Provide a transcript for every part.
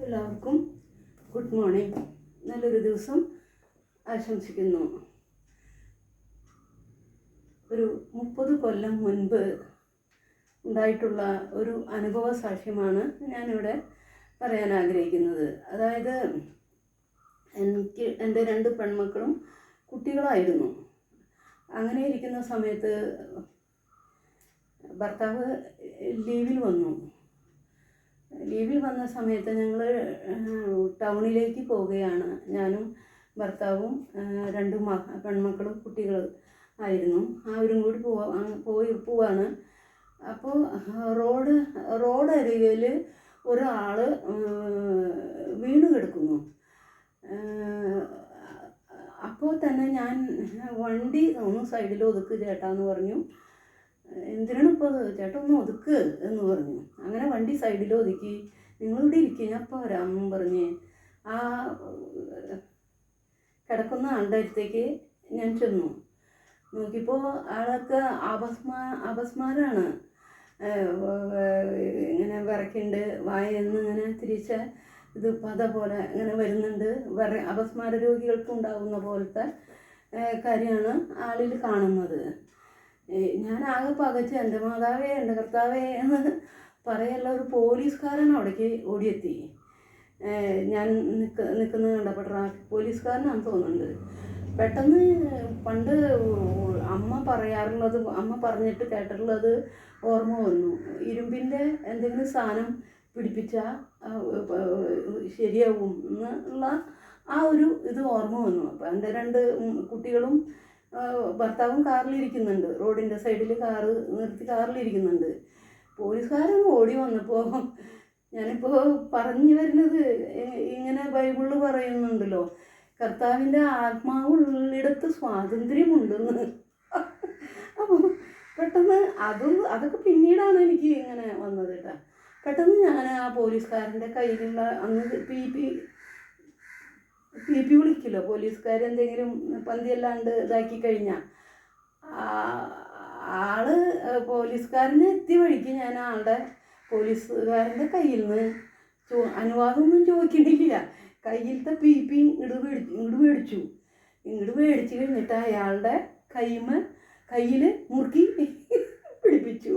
എല്ലാവർക്കും good morning. നല്ലൊരു ദിവസം ആശംസിക്കുന്നു. ഒരു മുപ്പത് കൊല്ലം മുൻപ് ഉണ്ടായിട്ടുള്ള ഒരു അനുഭവ സാക്ഷ്യമാണ് ഞാനിവിടെ പറയാൻ ആഗ്രഹിക്കുന്നത്. അതായത് എനിക്ക് എന്റെ രണ്ട് പെൺമക്കളും കുട്ടികളായിരുന്നു. അങ്ങനെ ഇരിക്കുന്ന സമയത്ത് ഭർത്താവ് ലീവിൽ വന്നു. ലീവിൽ വന്ന സമയത്ത് ഞങ്ങൾ ടൗണിലേക്ക് പോവുകയാണ്. ഞാനും ഭർത്താവും രണ്ടു മ പെൺമക്കളും കുട്ടികൾ ആയിരുന്നു. അവരും കൂടി പോവാ പോയി പോവാണ്. അപ്പോൾ റോഡ് റോഡ് അരികിൽ ഒരാൾ വീണ് കിടക്കുന്നു. അപ്പോൾ തന്നെ ഞാൻ വണ്ടി ഒന്ന് സൈഡിൽ ഒതുക്ക് ചേട്ടാന്ന് പറഞ്ഞു. എന്തിനാണ് ഇപ്പോൾ ചേട്ടൻ ഒന്ന് ഒതുക്ക് എന്ന് പറഞ്ഞു. അങ്ങനെ വണ്ടി സൈഡിൽ ഒതുക്കി. നിങ്ങളിവിടെ ഇരിക്കുക ഞാൻ ഇപ്പോൾ വരാമെന്നും പറഞ്ഞ്. ആ കിടക്കുന്ന ആളുടെ അടുത്തേക്ക് ഞാൻ ചെന്നു. നോക്കിയപ്പോൾ ആളൊക്കെ അപസ്മാ അപസ്മാരാണ്. ഇങ്ങനെ വിറക്കുണ്ട് വായെന്ന് ഇങ്ങനെ തിരിച്ച ഇത് പത പോലെ ഇങ്ങനെ വരുന്നുണ്ട്. വിറ അപസ്മാര രോഗികൾക്ക് ഉണ്ടാകുന്ന പോലത്തെ കാര്യമാണ് ആളിൽ കാണുന്നത്. ഞാൻ ആകെ പകച്ച് എന്റെ മാതാവേ എന്റെ കർത്താവേ എന്ന് പറയല്ല ഒരു പോലീസുകാരൻ അവിടേക്ക് ഓടിയെത്തി. ഞാൻ നിൽക്ക നിൽക്കുന്നത് കണ്ടപ്പോൾ ട്രാഫിക് പോലീസുകാരനാണെന്ന് തോന്നുന്നുണ്ട്. പെട്ടെന്ന് പണ്ട് അമ്മ പറയാറുള്ളത് അമ്മ പറഞ്ഞിട്ട് കേട്ടിട്ടുള്ളത് ഓർമ്മ വന്നു. ഇരുമ്പിന്റെ എന്തെങ്കിലും സാധനം പിടിപ്പിച്ചാൽ ശരിയാവും എന്നുള്ള ആ ഒരു ഇത് ഓർമ്മ വന്നു. അപ്പം എന്റെ രണ്ട് കുട്ടികളും ഭർത്താവും കാറിലിരിക്കുന്നുണ്ട്. റോഡിന്റെ സൈഡിൽ കാറ് നിർത്തി കാറിലിരിക്കുന്നുണ്ട്. പോലീസുകാരൻ ഓടി വന്നപ്പോൾ ഞാനിപ്പോൾ പറഞ്ഞു വരുന്നത് ഇങ്ങനെ ബൈബിളിൽ പറയുന്നുണ്ടല്ലോ കർത്താവിന്റെ ആത്മാവ് ഉള്ളിടത്ത് സ്വാതന്ത്ര്യമുണ്ടെന്ന്. അപ്പോൾ പെട്ടെന്ന് അതും അതൊക്കെ പിന്നീടാണ് എനിക്ക് ഇങ്ങനെ വന്നത് കേട്ടോ. പെട്ടെന്ന് ഞാൻ ആ പോലീസുകാരന്റെ കയ്യിലുള്ള അന്ന് പി പി പി വിളിക്കില്ല? വിളിക്കില്ലോ പോലീസുകാർ എന്തെങ്കിലും പന്തിയല്ലാണ്ട് ഇതാക്കി കഴിഞ്ഞാൽ ആൾ പോലീസുകാരനെ എത്തി വഴിക്ക് ഞാൻ ആളുടെ പോലീസുകാരന്റെ കയ്യിൽ നിന്ന് ചോ അനുവാദമൊന്നും ചോദിക്കണില്ല. കയ്യിലത്തെ പി പി ഇങ്ങോട്ട് മേടിച്ചു ഇങ്ങോട്ട് മേടിച്ചു ഇങ്ങോട്ട് മേടിച്ച് കഴിഞ്ഞിട്ട് അയാളുടെ കൈമ കയ്യിൽ മുറുക്കി പിടിപ്പിച്ചു.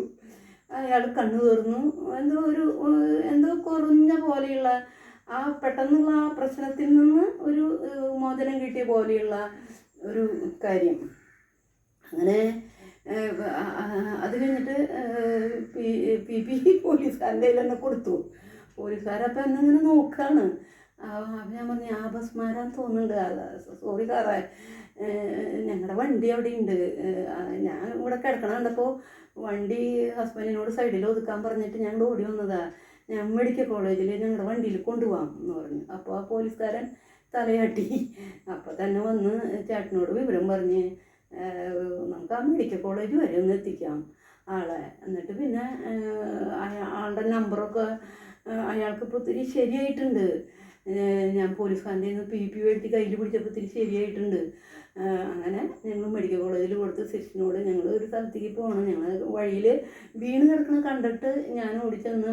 അയാൾ കണ്ണു തുറന്നു. എന്തോ ഒരു എന്തോ കുറഞ്ഞ പോലെയുള്ള ആ പെട്ടെന്നുള്ള ആ പ്രശ്നത്തിൽ നിന്ന് ഒരു മോചനം കിട്ടിയ പോലെയുള്ള ഒരു കാര്യം. അങ്ങനെ അത് കഴിഞ്ഞിട്ട് പി പി പോലീസുകാരന്റെ കയ്യിൽ തന്നെ കൊടുത്തു. പോലീസുകാരപ്പം എന്നെ ഇങ്ങനെ നോക്കുകയാണ് അപ്പം ഞാൻ പറഞ്ഞു ആ ബസ്മാരാൻ തോന്നുന്നുണ്ട്. സോറി. സാറേ ഞങ്ങളുടെ വണ്ടി അവിടെ ഉണ്ട് ഞാൻ ഇവിടെ കിടക്കണ കണ്ടപ്പോൾ വണ്ടി ഹസ്ബൻഡിനോട് സൈഡിൽ ഒതുക്കാൻ പറഞ്ഞിട്ട് ഞാൻ ഓടി വന്നതാ. ഞാൻ മെഡിക്കൽ കോളേജിൽ ഞങ്ങളുടെ വണ്ടിയിൽ കൊണ്ടുപോകാം എന്ന് പറഞ്ഞു. അപ്പോൾ ആ പോലീസുകാരൻ തലയാട്ടി. അപ്പോൾ തന്നെ വന്ന് ചേട്ടനോട് വിവരം പറഞ്ഞ് നമുക്ക് ആ മെഡിക്കൽ കോളേജ് വരെ ഒന്ന് എത്തിക്കാം ആളെ. എന്നിട്ട് പിന്നെ ആളുടെ നമ്പറൊക്കെ അയാൾക്ക് ഇപ്പോൾ ഒത്തിരി ശരിയായിട്ടുണ്ട്. ഞാൻ പോലീസുകാരന്റെ പി പി മേടിച്ച് കയ്യിൽ പിടിച്ചപ്പോൾ ഒത്തിരി ശരിയായിട്ടുണ്ട്. അങ്ങനെ ഞങ്ങൾ മെഡിക്കൽ കോളേജിൽ കൊടുത്ത് സിസ്റ്റിനോട് ഞങ്ങൾ ഒരു സ്ഥലത്തേക്ക് പോകണം. ഞങ്ങൾ വഴിയിൽ വീണ് കിടക്കുന്നത് കണ്ടിട്ട് ഞാൻ ഓടിച്ചെന്ന്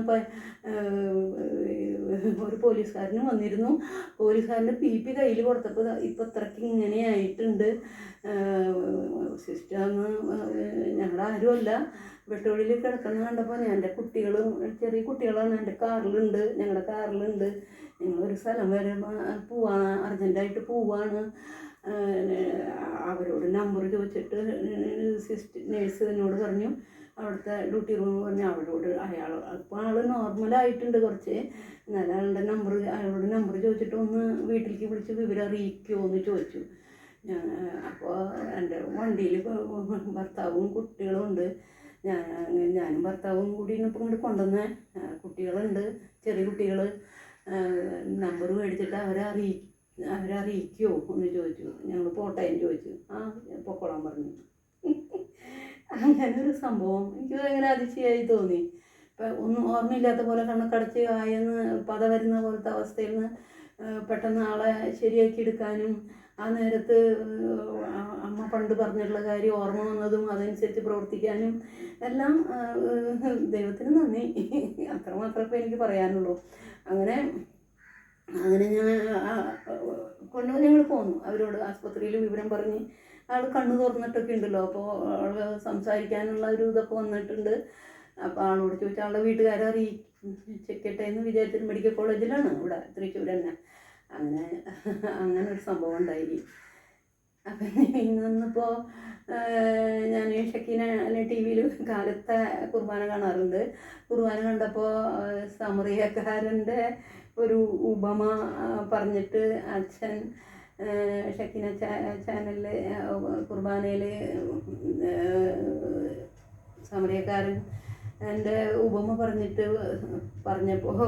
ഒരു പോലീസുകാരന് വന്നിരുന്നു. പോലീസുകാരന്റെ പി പി കയ്യിൽ കൊടുത്തപ്പോൾ ഇപ്പോൾ ഇത്രയ്ക്ക് ഇങ്ങനെ ആയിട്ടുണ്ട്. സിസ്റ്റർ അന്ന് ഞങ്ങളുടെ ആരുമല്ല വെട്ടുവഴിയിൽ കിടക്കുന്ന കണ്ടപ്പോൾ എന്റെ കുട്ടികളും ചെറിയ കുട്ടികളാണ്. എന്റെ കാറിലുണ്ട് ഞങ്ങളുടെ കാറിലുണ്ട്. ഞങ്ങളൊരു സ്ഥലം വരെ പോവാ അർജന്റായിട്ട് പോവാണ്. അവരോട് നമ്പർ ചോദിച്ചിട്ട് സിസ്റ്റ് നേഴ്സ് എന്നോട് പറഞ്ഞു. അവിടുത്തെ ഡ്യൂട്ടി റൂം പറഞ്ഞു അവരോട് അയാൾ അപ്പോൾ ആൾ നോർമലായിട്ടുണ്ട് കുറച്ച്. എന്നാലും അയാളുടെ നമ്പർ അയാളോട് നമ്പർ ചോദിച്ചിട്ട് ഒന്ന് വീട്ടിലേക്ക് വിളിച്ച് വിവരം അറിയിക്കുമോ എന്ന് ചോദിച്ചു. അപ്പോൾ എന്റെ വണ്ടിയിൽ ഭർത്താവും കുട്ടികളും ഉണ്ട്. ഞാൻ ഞാനും ഭർത്താവും കൂടി ഇന്നിപ്പോൾ ഇങ്ങോട്ട് കൊണ്ടുവന്ന. കുട്ടികളുണ്ട് ചെറിയ കുട്ടികൾ നമ്പർ മേടിച്ചിട്ട് അവരെ അറിയി അവരെ അറിയിക്കുമോ എന്ന് ചോദിച്ചു. ഞങ്ങൾ പോട്ടേന്ന് ചോദിച്ചു. ആ പൊക്കോളാൻ പറഞ്ഞു. അങ്ങനെ ഒരു സംഭവം. എനിക്ക് ഭയങ്കര അതിശയായി തോന്നി. ഇപ്പം ഒന്നും ഓർമ്മയില്ലാത്ത പോലെ കണ്ണക്കടച്ച് ആയെന്ന് പത വരുന്ന പോലത്തെ അവസ്ഥയിൽ നിന്ന് പെട്ടെന്ന് ആളെ ശരിയാക്കി എടുക്കാനും ആ നേരത്ത് അമ്മ പണ്ട് പറഞ്ഞിട്ടുള്ള കാര്യം ഓർമ്മ വന്നതും അതനുസരിച്ച് പ്രവർത്തിക്കാനും എല്ലാം ദൈവത്തിന് നന്ദി. അത്രമാത്രമേ എനിക്ക് പറയാനുള്ളൂ. അങ്ങനെ അങ്ങനെ ഞാൻ കൊണ്ട് ഞങ്ങൾ പോന്നു. അവരോട് ആസ്പത്രിയിൽ വിവരം പറഞ്ഞ് ആൾ കണ്ണു തുറന്നിട്ടൊക്കെ ഉണ്ടല്ലോ. അപ്പോൾ ആൾ സംസാരിക്കാനുള്ള ഒരു ഇതൊക്കെ വന്നിട്ടുണ്ട്. അപ്പോൾ ആളോട് ചോദിച്ചാൽ ആളുടെ വീട്ടുകാരെ അറിയിക്കട്ടെ എന്ന് വിചാരിച്ചൊരു മെഡിക്കൽ കോളേജിലാണ് ഇവിടെ തൃശ്ശൂർ തന്നെ. അങ്ങനെ അങ്ങനെ ഒരു സംഭവം ഉണ്ടായി. അപ്പം ഇന്നിപ്പോൾ ഞാൻ ഷക്കീന ടി വിയിൽ കാലത്തെ കുർബാന കാണാറുണ്ട്. കുർബാന കണ്ടപ്പോൾ സമറിയക്കാരന്റെ ഒരു ഉപമ പറഞ്ഞിട്ട് അച്ഛൻ ഷക്കിന ചാനലിൽ കുർബാനയിൽ സമരക്കാരൻ എന്റെ ഉപമ പറഞ്ഞിട്ട് പറഞ്ഞപ്പോൾ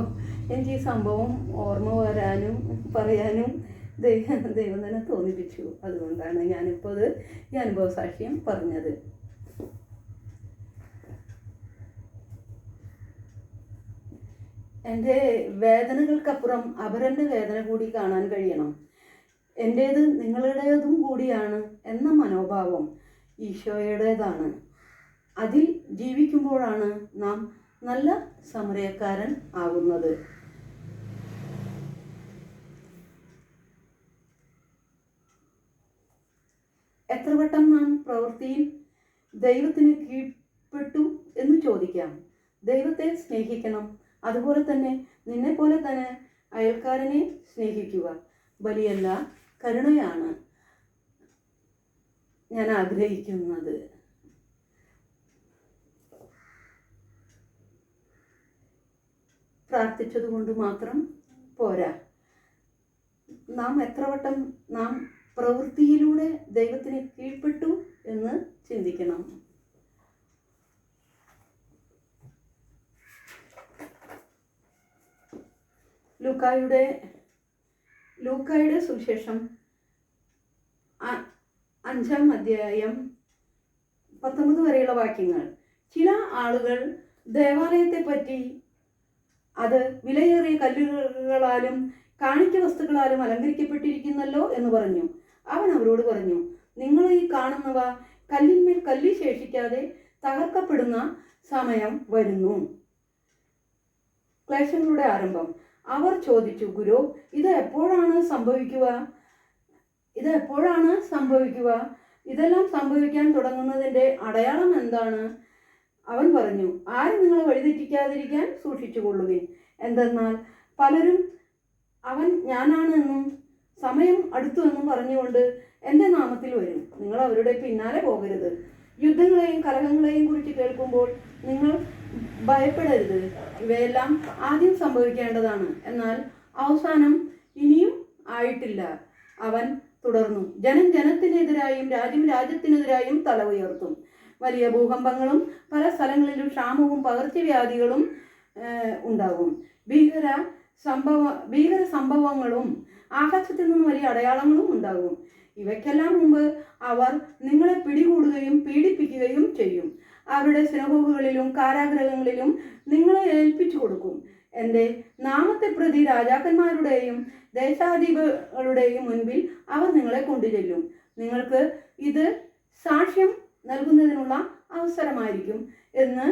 എനിക്ക് ഈ സംഭവം ഓർമ്മ വരാനും പറയാനും ദൈവം ദൈവം തന്നെ തോന്നിപ്പിച്ചു. അതുകൊണ്ടാണ് ഞാനിപ്പോൾ അത് ഈ അനുഭവ സാക്ഷ്യം പറഞ്ഞത്. എന്റെ വേദനകൾക്കപ്പുറം അവരന്റെ വേദന കൂടി കാണാൻ കഴിയണം. എന്റേത് നിങ്ങളുടേതും കൂടിയാണ് എന്ന മനോഭാവം ഈശോയുടേതാണ്. അതിൽ ജീവിക്കുമ്പോഴാണ് നാം നല്ല സമരക്കാരൻ ആകുന്നത് എത്ര വട്ടം നാം പ്രവൃത്തിയിൽ ദൈവത്തിന് കീഴ്പ്പെട്ടു എന്ന് ചോദിക്കാം. ദൈവത്തെ സ്നേഹിക്കണം. അതുപോലെ തന്നെ നിന്നെ പോലെ തന്നെ അയൽക്കാരനെ സ്നേഹിക്കുക. ബലിയല്ല കരുണയാണ് ഞാൻ ആഗ്രഹിക്കുന്നത്. പ്രാർത്ഥിച്ചതുകൊണ്ട് മാത്രം പോരാ. നാം എത്ര വട്ടം നാം പ്രവൃത്തിയിലൂടെ ദൈവത്തിന് കീഴ്പ്പെട്ടു എന്ന് ചിന്തിക്കണം. ലൂക്കായുടെ ലൂക്കായുടെ സുവിശേഷം അഞ്ചാം അധ്യായം പത്തൊമ്പത് വരെയുള്ള വാക്യങ്ങൾ. ചില ആളുകൾ ദേവാലയത്തെ പറ്റി അത് വിലയേറിയ കല്ലുകളാലും കാണിക്ക വസ്തുക്കളാലും അലങ്കരിക്കപ്പെട്ടിരിക്കുന്നല്ലോ എന്ന് പറഞ്ഞു. അവൻ അവരോട് പറഞ്ഞു നിങ്ങൾ ഈ കാണുന്നവ കല്ലിന്മേൽ കല്ല് ശേഷിക്കാതെ തകർക്കപ്പെടുന്ന സമയം വരുന്നു. ക്ലേശങ്ങളുടെ ആരംഭം. അവർ ചോദിച്ചു ഗുരു ഇത് എപ്പോഴാണ് സംഭവിക്കുക? ഇത് എപ്പോഴാണ് സംഭവിക്കുക? ഇതെല്ലാം സംഭവിക്കാൻ തുടങ്ങുന്നതിന്റെ അടയാളം എന്താണ്? അവൻ പറഞ്ഞു ആരും നിങ്ങളെ വഴിതെറ്റിക്കാതിരിക്കാൻ സൂക്ഷിച്ചുകൊള്ളുവിൻ. എന്തെന്നാൽ പലരും അവൻ ഞാനാണ് എന്നും സമയം അടുത്തു എന്നും പറഞ്ഞുകൊണ്ട് എന്റെ നാമത്തിൽ വരും. നിങ്ങൾ അവരുടെ പിന്നാലെ പോകരുത്. യുദ്ധങ്ങളെയും കലഹങ്ങളെയും കുറിച്ച് കേൾക്കുമ്പോൾ നിങ്ങൾ ഭയപ്പെടരുത്. ഇവയെല്ലാം ആദ്യം സംഭവിക്കേണ്ടതാണ്. എന്നാൽ അവസാനം ഇനിയും ആയിട്ടില്ല. അവൻ തുടർന്നു. ജനം ജനത്തിനെതിരായും രാജ്യം രാജ്യത്തിനെതിരായും തല ഉയർത്തും. വലിയ ഭൂകമ്പങ്ങളും പല സ്ഥലങ്ങളിലും ക്ഷാമവും പകർച്ചവ്യാധികളും ഉണ്ടാകും. ഭീകര സംഭവ ഭീകര സംഭവങ്ങളും ആകാശത്തിൽ നിന്നും വലിയ അടയാളങ്ങളും ഉണ്ടാകും. ഇവയ്ക്കെല്ലാം മുമ്പ് അവർ നിങ്ങളെ പിടികൂടുകയും പീഡിപ്പിക്കുകയും ചെയ്യും. അവരുടെ സിനഗോഗുകളിലും കാരാഗ്രഹങ്ങളിലും നിങ്ങളെ ഏൽപ്പിച്ചു കൊടുക്കും. എന്റെ നാമത്തെ പ്രതി രാജാക്കന്മാരുടെയും ദേശാധിപകളുടെയും മുൻപിൽ അവർ നിങ്ങളെ കൊണ്ടുചെല്ലും. നിങ്ങൾക്ക് ഇത് സാക്ഷ്യം നൽകുന്നതിനുള്ള അവസരമായിരിക്കും എന്ന്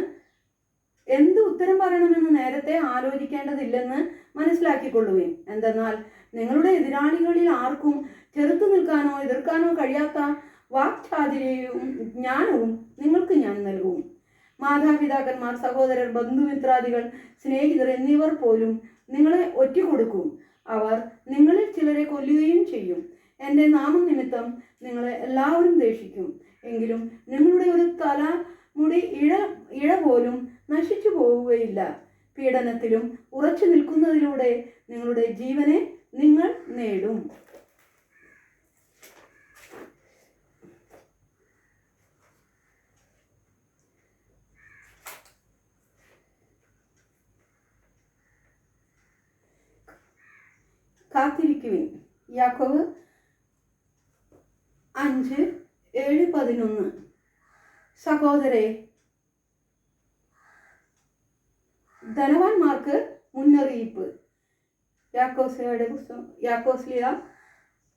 എന്ത് ഉത്തരം പറയണമെന്ന് നേരത്തെ ആലോചിക്കേണ്ടതില്ലെന്ന് മനസ്സിലാക്കിക്കൊള്ളുവിൻ. എന്തെന്നാൽ നിങ്ങളുടെ എതിരാളികളിൽ ആർക്കും ചെറുത്തു നിൽക്കാനോ എതിർക്കാനോ കഴിയാത്ത വാക്ചാതുര്യവും ജ്ഞാനവും നിങ്ങൾക്ക് ഞാൻ നൽകും. മാതാപിതാക്കന്മാർ സഹോദരർ ബന്ധുമിത്രാദികൾ സ്നേഹിതർ എന്നിവർ പോലും നിങ്ങളെ ഒറ്റിക്കൊടുക്കും. അവർ നിങ്ങളിൽ ചിലരെ കൊല്ലുകയും ചെയ്യും. എന്റെ നാമം നിമിത്തം നിങ്ങളെ എല്ലാവരും ദേഷിക്കും. എങ്കിലും നിങ്ങളുടെ ഒരു തല മുടി ഇഴ ഇഴ പോലും നശിച്ചു പോവുകയില്ല. പീഡനത്തിലും ഉറച്ചു നിൽക്കുന്നതിലൂടെ നിങ്ങളുടെ ജീവനെ നിങ്ങൾ നേടും. കാത്തിരിക്കുവിൻ. യാക്കോവ് അഞ്ച് ഏഴ് പതിനൊന്ന്. സഹോദരെ ധനവാന്മാർക്ക് മുന്നറിയിപ്പ്. യാക്കോസ്ലിയുടെ പുസ്തകം യാക്കോസ്ലിയ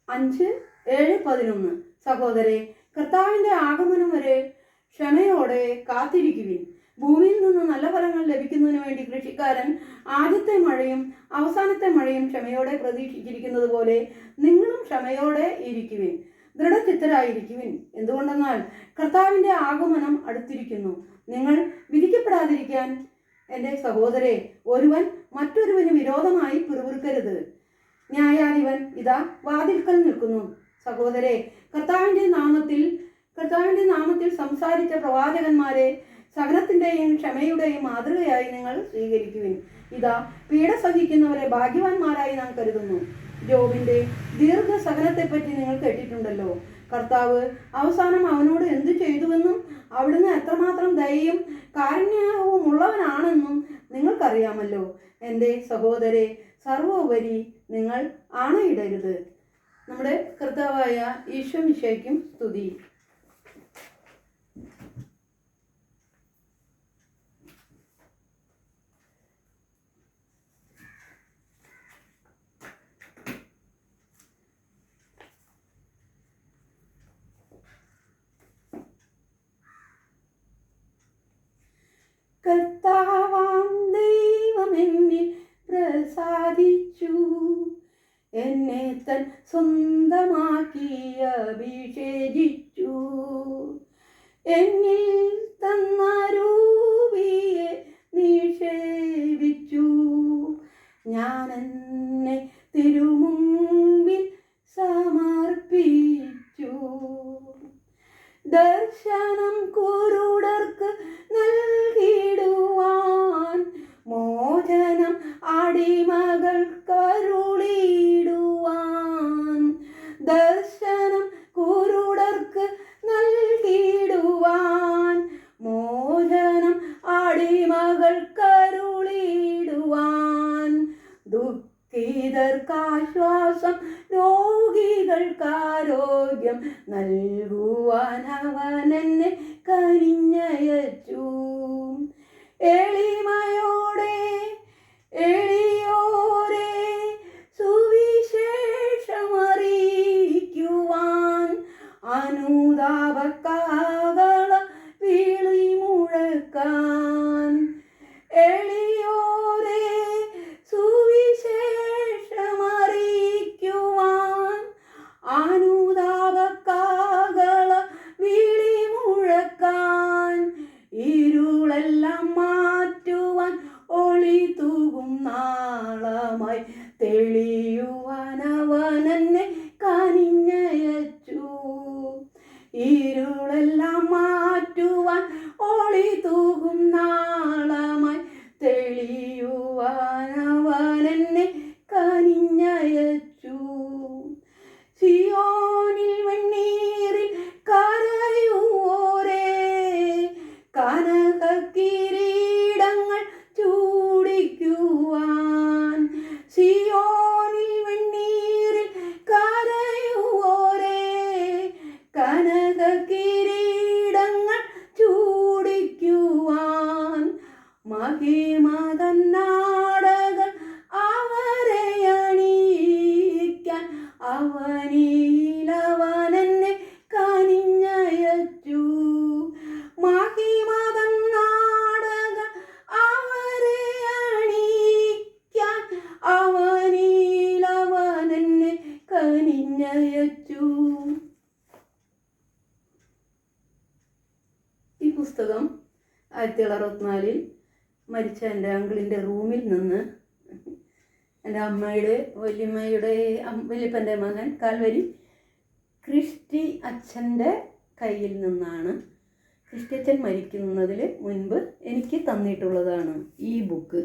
അഞ്ച് ഏഴ് പതിനൊന്ന്. സഹോദരെ കർത്താവിന്റെ ആഗമനം വരെ ക്ഷമയോടെ കാത്തിരിക്കുവിൻ. ഭൂമിയിൽ നിന്ന് നല്ല ഫലങ്ങൾ ലഭിക്കുന്നതിന് വേണ്ടി കൃഷിക്കാരൻ ആദ്യത്തെ മഴയും അവസാനത്തെ മഴയും ക്ഷമയോടെ പ്രതീക്ഷിച്ചിരിക്കുന്നത് പോലെ നിങ്ങളും ക്ഷമയോടെ ഇരിക്കുവിൻ. ദൃഢചിത്തരായിരിക്കുവിൻ. എന്തുകൊണ്ടെന്നാൽ കർത്താവിന്റെ ആഗമനം അടുത്തിരിക്കുന്നു. നിങ്ങൾ വിധിക്കപ്പെടാതിരിക്കാൻ എന്റെ സഹോദരെ ഒരുവൻ മറ്റൊരുവന് വിരോധമായി പിറുപിറുക്കരുത്. ന്യായാധിപൻ ഇതാ വാതിൽക്കൽ നിൽക്കുന്നു. സഹോദരെ കർത്താവിന്റെ നാമത്തിൽ കർത്താവിന്റെ നാമത്തിൽ സംസാരിച്ച പ്രവാചകന്മാരെ സഹനത്തിന്റെയും ക്ഷമയുടെയും മാതൃകയായി നിങ്ങൾ സ്വീകരിക്കുവിൻ. ഇതാ പീഡ സഹിക്കുന്നവരെ ഭാഗ്യവാന്മാരായി നാം കരുതുന്നു. ജോബിന്റെ ദീർഘ ദീർഘസഹനത്തെപ്പറ്റി നിങ്ങൾ കേട്ടിട്ടുണ്ടല്ലോ. കർത്താവ് അവസാനം അവനോട് എന്തു ചെയ്തുവെന്നും അവിടുന്ന് എത്രമാത്രം ദയയും കാരുണ്യവും ഉള്ളവനാണെന്നും നിങ്ങൾക്കറിയാമല്ലോ. എന്റെ സഹോദരെ സർവോപരി നിങ്ങൾ ആണയിടരുത്. നമ്മുടെ കർത്താവായ ഈശോ മിശയ്ക്കും സ്തുതി. കർത്താവാം ദൈവമെന്നിൽ പ്രസാദിച്ചു. എന്നെ തൻ സ്വന്തമാക്കി അഭിഷേചിച്ചു എന്നിൽ തന്ന രൂപിയെ നിഷേധിച്ചു ഞാൻ എന്നെ തിരുമുമ്പിൽ സമർപ്പിച്ചു. ദർശനം കുരുടർക്ക് നൽകിടുവാൻ മോചനം അടിമകൾ ആയിരത്തി തൊള്ളായിരത്തി മരിച്ച എന്റെ അങ്കിളിന്റെ റൂമിൽ നിന്ന് എന്റെ അമ്മയുടെ വല്യമ്മയുടെ വലിയപ്പന്റെ മകൻ കാൽവരി ക്രിസ്റ്റി അച്ഛന്റെ കയ്യിൽ നിന്നാണ്. ക്രിസ്റ്റി അച്ഛൻ മരിക്കുന്നതിൽ മുൻപ് എനിക്ക് തന്നിട്ടുള്ളതാണ് ഈ ബുക്ക്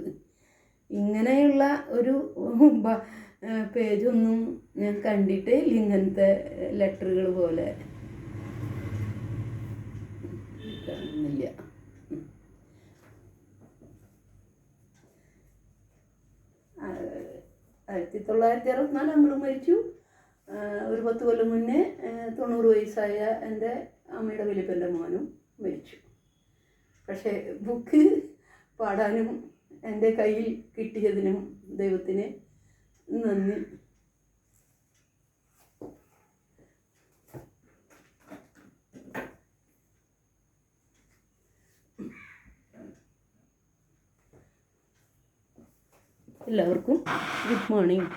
ഇങ്ങനെയുള്ള ഒരു പേജൊന്നും ഞാൻ കണ്ടിട്ട് ഇങ്ങനത്തെ ലെറ്ററുകൾ പോലെ കാണുന്നില്ല ആ, ആയിരത്തി തൊള്ളായിരത്തി അറുപത്തിനാല് അമ്മളും മരിച്ചു ഒരു പത്ത് കൊല്ലം മുന്നേ തൊണ്ണൂറ് വയസ്സായ എന്റെ അമ്മയുടെ വലിയപ്പന്റെ മോനും മരിച്ചു. പക്ഷേ ബുക്ക് പാടാനും എന്റെ കയ്യിൽ കിട്ടിയതിനും ദൈവത്തിന് നന്ദി. എല്ലാവർക്കും ഗുഡ് മോർണിംഗ്.